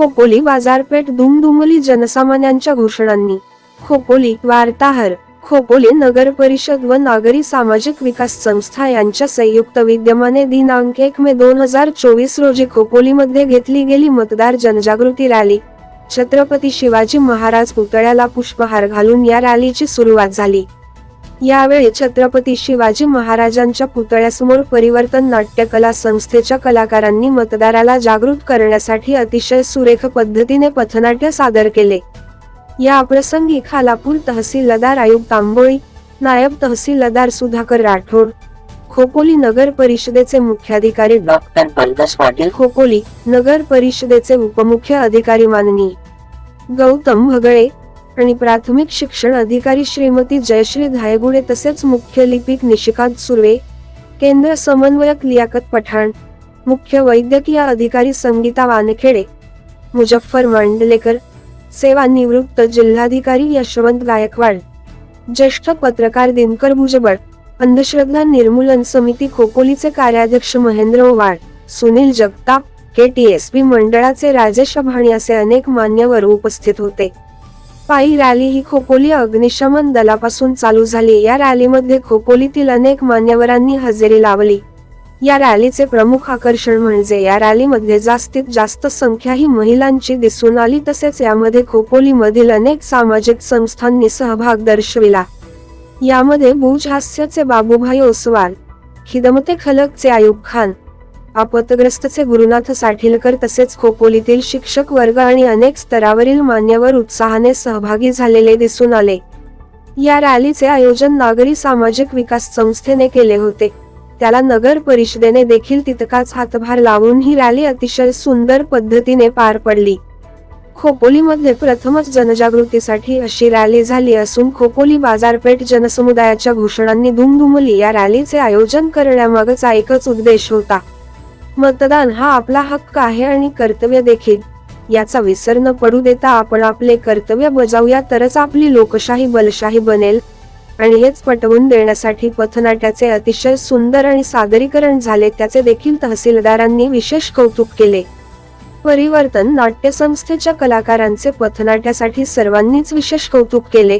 खोपोली बाजारपेठ दुमदुमली जनसामान्यांच्या घोषणांनी. खोपोली वार्ताहर खोपोली नगर परिषद व नागरी सामाजिक विकास संस्था यांच्या संयुक्त विद्यमाने दिनांक एक मे दोन हजार चोवीस रोजी खोपोलीमध्ये घेतली गेली मतदार जनजागृती रॅली. छत्रपती शिवाजी महाराज पुतळ्याला पुष्पहार घालून या रॅलीची सुरुवात झाली. यावेळी छत्रपती शिवाजी महाराजांच्या पुतळ्यासमोर परिवर्तन नाट्यकला संस्थेच्या कलाकारांनी मतदाराला जागृत करण्यासाठी अतिशय सुरेख पद्धतीने पथनाट्य सादर केले. या प्रसंगी खालापूर तहसीलदार आयुब तांबोळी नायब तहसीलदार सुधाकर राठोड खोपोली नगर परिषदेचे मुख्याधिकारी डॉ. डॉक्टर पंकज पाटील खोपोली नगर परिषदेचे उपमुख्य अधिकारी माननीय गौतम भगळे आणि प्राथमिक शिक्षण अधिकारी श्रीमती जयश्री धायगुडे तसेच मुख्य लिपिक निशिकांत सुर्वे केंद्र समन्वयक लियाकत पठाण मुख्य वैद्यकीय अधिकारी संगीता वानखेडे मुजफ्फर मांडलेकर सेवानिवृत्त जिल्हाधिकारी यशवंत गायकवाड ज्येष्ठ पत्रकार दिनकर भुजबळ अंधश्रद्धा निर्मूलन समिती खोपोलीचे कार्याध्यक्ष Mahendra Owal Sunil Jagtap K T S P मंडळाचे राजेश अभाणी असे अनेक मान्यवर उपस्थित होते. पायी रॅली ही खोपोली अग्निशमन दलापासून चालू झाली. या रॅलीमध्ये खोपोलीतील अनेक मान्यवरांनी हजेरी लावली. या रॅलीचे प्रमुख आकर्षण म्हणजे या रॅलीमध्ये जास्तीत जास्त संख्या ही महिलांची दिसून आली. तसेच यामध्ये खोपोलीमधील अनेक सामाजिक संस्थांनी सहभाग दर्शविला. यामध्ये भुज हास्याचे बाबूभाई ओसवाल खिदमते खलकचे आयुब खान आपतग्रस्तचे गुरुनाथ साठीलकर तसेच खोपोलीतील शिक्षक वर्ग आणि अनेक स्तरावरील मान्यवर उत्साहाने सहभागी झालेले दिसून आले. या रॅलीचे आयोजन नागरी सामाजिक विकास संस्थेने केले होते. त्याला नगर परिषदेने देखील तितकाच हातभार लावून ही रॅली अतिशय सुंदर पद्धतीने पार पडली. खोपोलीमध्ये प्रथमच जनजागृतीसाठी अशी रॅली झाली असून खोपोली बाजारपेठ जनसमुदायाच्या घोषणांनी धुमधुमली या रॅलीचे आयोजन करण्यामागचा एकच उद्देश होता. मतदान हा आपला हक्क आहे आणि कर्तव्य देखील. याचा विसर न पडू देता आपण आपले कर्तव्य बजावूया तरच आपली लोकशाही बलशाही बनेल. आणि हेच पटवून देण्यासाठी पथनाट्याचे अतिशय सुंदर आणि सादरीकरण झाले त्याचे देखील तहसीलदारांनी विशेष कौतुक केले. परिवर्तन नाट्य संस्थेच्या कलाकारांचे पथनाट्यासाठी सर्वांनीच विशेष कौतुक केले.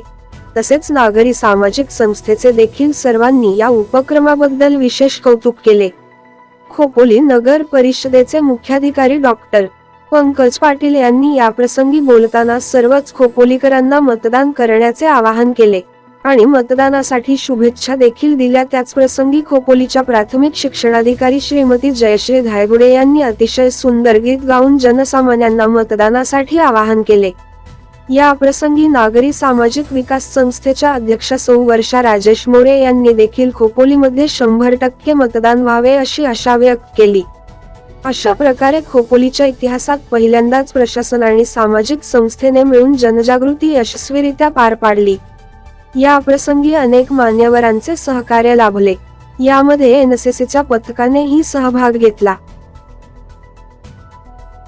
तसेच नागरी सामाजिक संस्थेचे देखील सर्वांनी या उपक्रमाबद्दल विशेष कौतुक केले. खोपोली नगर परिषदेचे मुख्याधिकारी डॉक्टर पंकज पाटील यांनी याप्रसंगी बोलताना सर्वच खोपोलीकरांना मतदान करण्याचे आवाहन केले आणि मतदानासाठी शुभेच्छा देखील दिल्या. त्याच प्रसंगी खोपोलीच्या प्राथमिक शिक्षणाधिकारी श्रीमती जयश्री धायगुडे यांनी अतिशय सुंदर गीत गाऊन जनसामान्यांना मतदानासाठी आवाहन केले. या प्रसंगी नागरी सामाजिक विकास संस्थेच्या अध्यक्षा सौ. वर्षा राजेश मोरे यांनी देखील खोपोलीमध्ये शंभर टक्के मतदान व्हावे अशी आशा व्यक्त केली. अशा प्रकारे खोपोलीच्या इतिहासात पहिल्यांदाच प्रशासन आणि सामाजिक संस्थेने मिळून जनजागृती यशस्वीरित्या पार पाडली. या प्रसंगी अनेक मान्यवरांचे सहकार्य लाभले. यामध्ये एनसीसीच्या पथकानेही सहभाग घेतला.